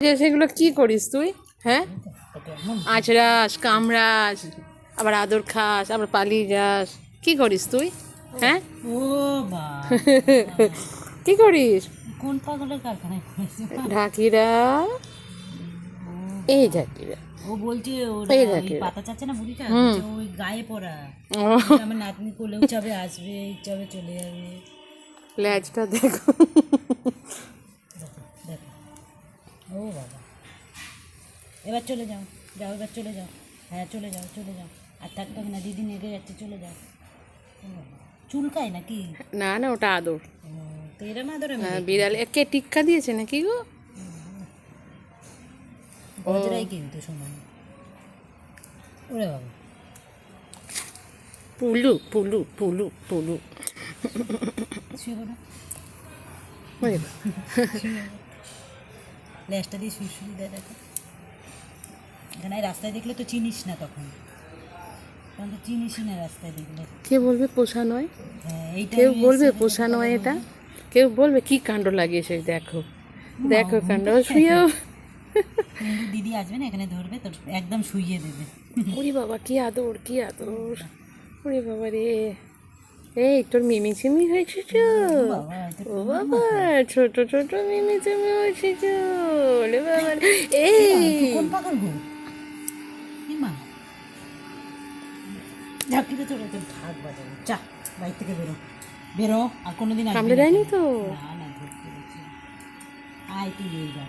যে সেগুলো কি করিস তুই? হ্যাঁ? আঁচড়াস কামড়াস আবার আদর খাস আবার পালিয়ে যাস। কি করিস তুই? হ্যাঁ? ও কি করিস? কোন পাগলের কারখানায় ঢাকিরা। এই ঢাকিরা। ও বলছে পাতা চাচ্ছে না বুড়িটা ওই গায়ে পড়া। আমার নাতনি কোলেও চাবে আসবে এই চাবে চলে যাবে। ল্যাজটা দেখো দেখো। ও বাবা। এবার চলে যাও যাও এবার চলে যাও। হ্যাঁ চলে যাও চলে যাও। আর থাকতে হবে না দিদি নেগে যাচ্ছে চলে যাও। চুলকায় নাকি? না না ওটা আদর। তো এরম আদরে হ্যাঁ, বিড়াল একে টিক্কা দিয়েছে নাকি গো? গজরাই কিন্তু সময় ওরে বাবা। পুলু পুলু পুলু পুলু। শুয়ে পড়ো। ল্যাসটা দিয়ে শুয়ে দেয় দেখো। এখানে রাস্তায় দেখলে তো চিনিস না তখন। তখন তো চিনিসই না রাস্তায় দেখলে। কে বলবে পোষা নয়। হ্যাঁ কেউ বলবে পোষা নয় এটা। কেউ বলবে কি কাণ্ড লাগিয়েছে দেখো। দেখো কাণ্ড। শুয়েও দিদি আসবে না এখানে ধরবে তো একদম শুইয়ে দেবে। ওরে বাবা কি আদর কি আদর। ওরে বাবা রে। এই তোর মিমি চিমি হয়েছে তো ও বাবা ছোট ছোট মিমি চিমি হয়েছে তো ওরে বাবা এই ঝাঁকিতে চলে তো ঢাক বাজাবে চা বাইর থেকে বেরো। বেরো আর কোনোদিন আসবি কামড়ে। দেয়নি তো? না না ধরতে আয় তুই এইবার